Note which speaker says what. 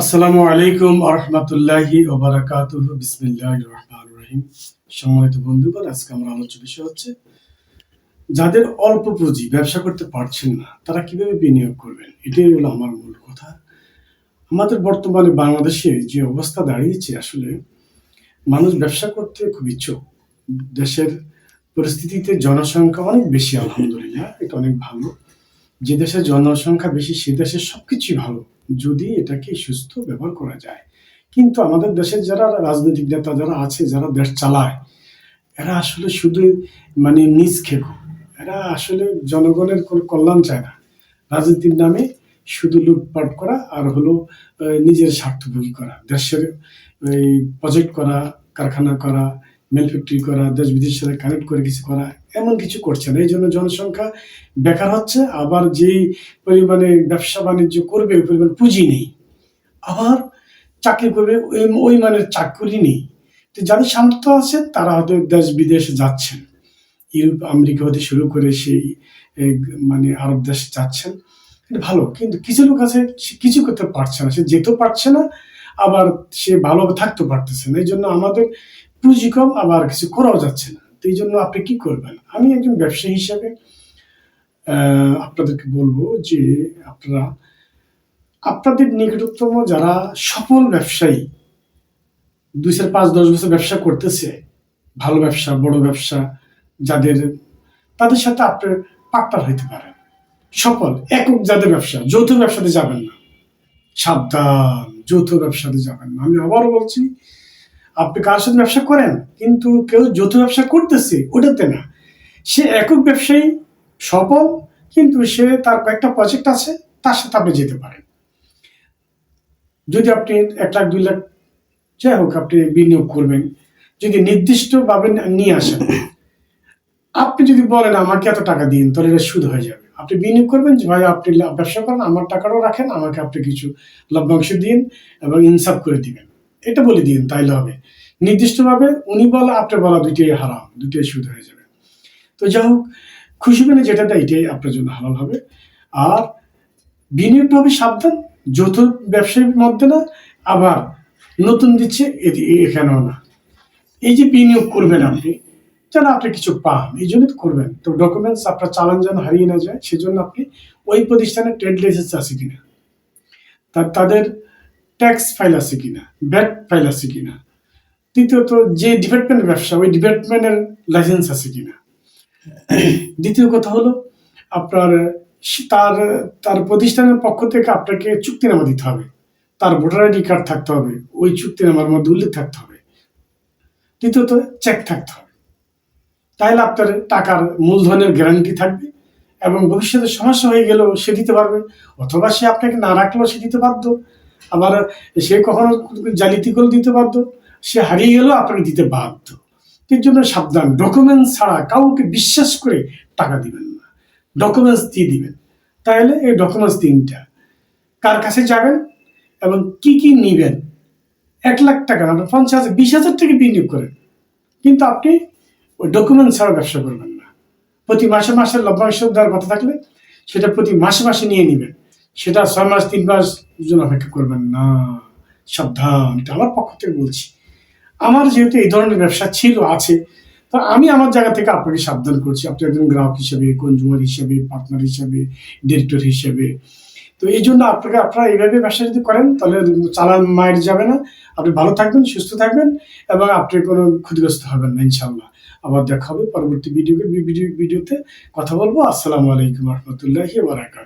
Speaker 1: আসসালামু আলাইকুম আরহামাতুল্লাহি ওবারাকাতুহ বিসমিল্লাহ রহমান রহিম। সম্মানিত বন্ধুগণ, আজকে আমার আলোচ্য বিষয় হচ্ছে, যাদের অল্প পুঁজি ব্যবসা করতে পারছেন না, তারা কীভাবে বিনিয়োগ করবেন? এটাই হলো আমার মূল কথা। আমাদের বর্তমানে বাংলাদেশে যে অবস্থা দাঁড়িয়েছে, আসলে মানুষ ব্যবসা করতে খুব ইচ্ছুক। দেশের পরিস্থিতিতে জনসংখ্যা অনেক বেশি, আলহামদুলিল্লাহ, এটা অনেক ভালো। যে দেশের জনসংখ্যা বেশি, সে দেশের সবকিছুই ভালো, যদি এটাকে সুস্থ ব্যবহার করা যায়। কিন্তু আমাদের দেশের যারা রাজনৈতিক নেতা, যারা আছে, যারা দেশ চালায়, এরা আসলে শুধু মানে নিজ খেকো। এরা আসলে জনগণের কোনো কল্যাণ চায় না। রাজনীতির নামে শুধু লুটপাট করা আর হলো নিজের স্বার্থভোগী করা, দেশের প্রজেক্ট করা, কারখানা করা মেল ফ্যাক্টরি করা, দেশ বিদেশের সাথে কানেক্ট করে কিছু করা, এমন কিছু করছে না। এই জন্য জনসংখ্যা বেকার হচ্ছে, আবার যেই পরিমাণে ব্যবসা বাণিজ্য করবে, ওই পরিমাণ পুঁজি নেই। আবার চাকরি করবে, ওই মানের চাকরি নেই। তো যাদের সামর্থ্য আছে, তারা হয়তো দেশ বিদেশে যাচ্ছেন। ইউরোপ, আমেরিকা হতে শুরু করে সেই মানে আরব দেশ যাচ্ছেন। এটা ভালো, কিন্তু কিছু লোক আছে কিছু করতে পারছে না। সে যেতেও পারছে না, আবার সে ভালো থাকতে পারতেছে না। এই জন্য আমাদের পুঁজি কম আবার কিছু করাও যাচ্ছে না। তো এই জন্য আপনি কি করবেন? আমি একজন ব্যবসায়ী হিসাবে আপনাদেরকে বলব যে আপনারা, আপনাদের নিকটতম যারা সফল ব্যবসায়ী, দুই চার পাঁচ দশ বছর ব্যবসা করতেছে, ভালো ব্যবসা, বড় ব্যবসা, যাদের, তাদের সাথে আপনার পার্টনার হইতে পারেন। সফল, একক যাদের ব্যবসা, যৌথ ব্যবসাতে যাবেন না। সাবধান, যৌথ ব্যবসাতে যাবেন না। আমি আবারও বলছি আপনি কার সাথে ব্যবসা করেন? কিন্তু কেউ যৌথ ব্যবসা করতেছে, ওটাতে না। সে একক ব্যবসায়ী, সফল, কিন্তু সে তার কয়েকটা প্রজেক্ট আছে, তার সাথে আপনি যেতে পারেন। যদি আপনি এক লাখ, দুই লাখ, যাই হোক আপনি বিনিয়োগ করবেন, যদি নির্দিষ্টভাবে নিয়ে আসেন। আপনি যদি বলেন, আমাকে এত টাকা দিন, তাহলে এটা সুদ হয়ে যাবে। আপনি বিনিয়োগ করবেন, যে ভাই, আপনি ব্যবসা করেন, আমার টাকাটাও রাখেন, আমাকে আপনি কিছু লভ্যাংশ দিন এবং ইনসাফ করে দিবেন। এটা বলে দিন, তাইলে হবে। নির্দিষ্টভাবে উনি বলা, আপনার বলা দুইটাই হারাম, দুইটাই সুদ হয়ে যাবে। তো যাই হোক, খুশি মানে যেটা দেয়, এটাই আপনার জন্য হালাল হবে। আর বিনিয়োগভাবে সাবধান, যৌথ ব্যবসায়ীর মধ্যে না, আবার নতুন দিচ্ছে এখানেও না। এই যে বিনিয়োগ করবেন আপনি, যেন আপনি কিছু পান, এই জন্য করবেন। তো ডকুমেন্টস আপনার চালান যেন হারিয়ে না যায়, সেজন্য আপনি ওই প্রতিষ্ঠানে ট্রেড লাইসেন্স আছে কিনা। তাদের ট্যাক্স ফাইল আছে কিনা ব্যাট ফাইল আছে কিনা। তৃতীয়ত যে ডিপার্টমেন্টের ব্যবসা, ওই ডিপার্টমেন্টের লাইসেন্স আছে কিনা। দ্বিতীয় কথা হলো, আপনার তার তার প্রতিষ্ঠানের পক্ষ থেকে আপনাকে চুক্তিনামা দিতে হবে। তার ভোটার আইডি কার্ড থাকতে হবে, ওই চুক্তিনামার মধ্যে উল্লেখ থাকতে হবে। তৃতীয়ত চেক থাকতে হবে। তাহলে আপনার টাকার মূলধনের গ্যারান্টি থাকবে এবং ভবিষ্যতে সমস্যা হয়ে গেলেও সে দিতে পারবে, অথবা সে আপনাকে না রাখলেও সে দিতে বাধ্য। আবার সে কখনো জালিতি করে দিতে বাধ্য, সে হারিয়ে গেলেও আপনাকে দিতে বাধ্য। এর জন্য সাবধান। ডকুমেন্টস ছাড়া কাউকে বিশ্বাস করে টাকা দিবেন না। ডকুমেন্টস দিয়ে দিবেন। তাহলে এই ডকুমেন্টস তিনটা। কার কাছে যাবেন এবং কি কি নিবেন? এক লাখ টাকা না, পঞ্চাশ বিশ হাজার টাকা বিনিয়োগ করেন। কিন্তু আপনি ওই ডকুমেন্ট ছাড়া ব্যবসা করবেন না। প্রতি মাসে মাসে লভ্যাংশ দেওয়ার কথা থাকলে সেটা প্রতি মাসে মাসে নিয়ে নেবেন। সেটা ছয় মাস, তিন মাস জন্য অপেক্ষা করবেন। না, সাবধান। এটা আমার পক্ষ থেকে বলছি। আমার যেহেতু এই ধরনের ব্যবসা ছিল, আছে, তো আমি আমার জায়গা থেকে আপনাকে সাবধান করছি। আপনি একজন গ্রাহক হিসেবে কনজুমার হিসেবে পার্টনার হিসেবে ডিরেক্টর হিসেবে। তো এই জন্য আপনাকে আপনারা এইভাবে ব্যবসা যদি করেন, তাহলে চালান মায়ের যাবে না। আপনি ভালো থাকবেন, সুস্থ থাকবেন, এবং আপনি কোনো ক্ষতিগ্রস্ত হবেন না ইনশাল্লাহ আবার দেখা হবে পরবর্তী ভিডিও, ভিডিওতে কথা বলব। আসসালামু আলাইকুম রহমতুল্লাহি বারাকাত